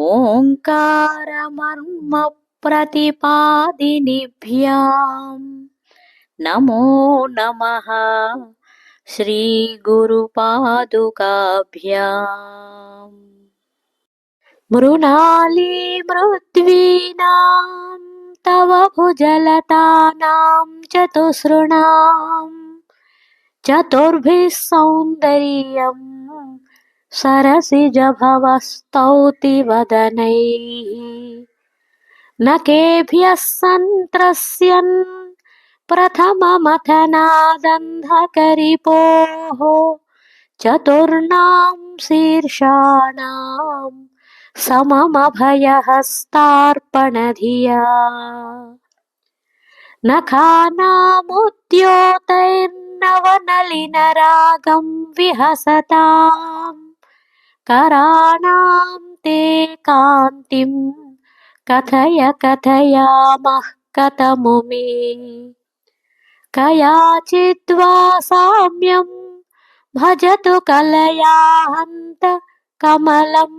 ओङ्कारमर्मप्रतिपादिनिभ्याम् नमो नमः। श्रीगुरुपादुकाभ्याम्। मृणाली मृद्वीनाम् तव भुजलतानां चतुसृणाम्। चतुर्भिः सौन्दर्यम् सरसिजभवस्तौति वदनैः न केभ्यः सन्त्रस्यन् प्रथममथनादन्धकरिपोः चतुर्णां शीर्षाणां सममभयहस्तार्पणधिया। नखानामुद्योतैर्नवनलिनरागं विहसताम् कराणां ते कान्तिं कथय कथयामः कथमुमे कयाचिद्वा साम्यं भजतु कलयाहन्त कमलं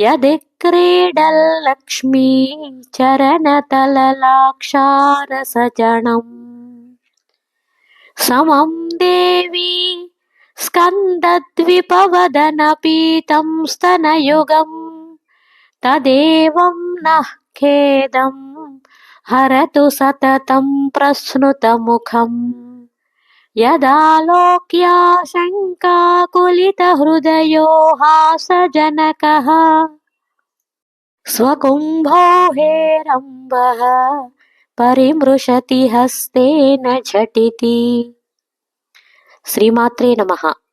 यदि क्रीडल्लक्ष्मी चरणतललाक्षारसजनम् समं देवी स्कन्दद्विपवदनपीतं स्तनयुगम् तदेवं नः खेदम् हरतु सततं प्रश्नुतमुखम् यदालोक्याशङ्काकुलितहृदयो हासजनकः स्वकुम्भो हेरम्बः परिमृशति हस्तेन झटिति। श्रीमात्रे नमः।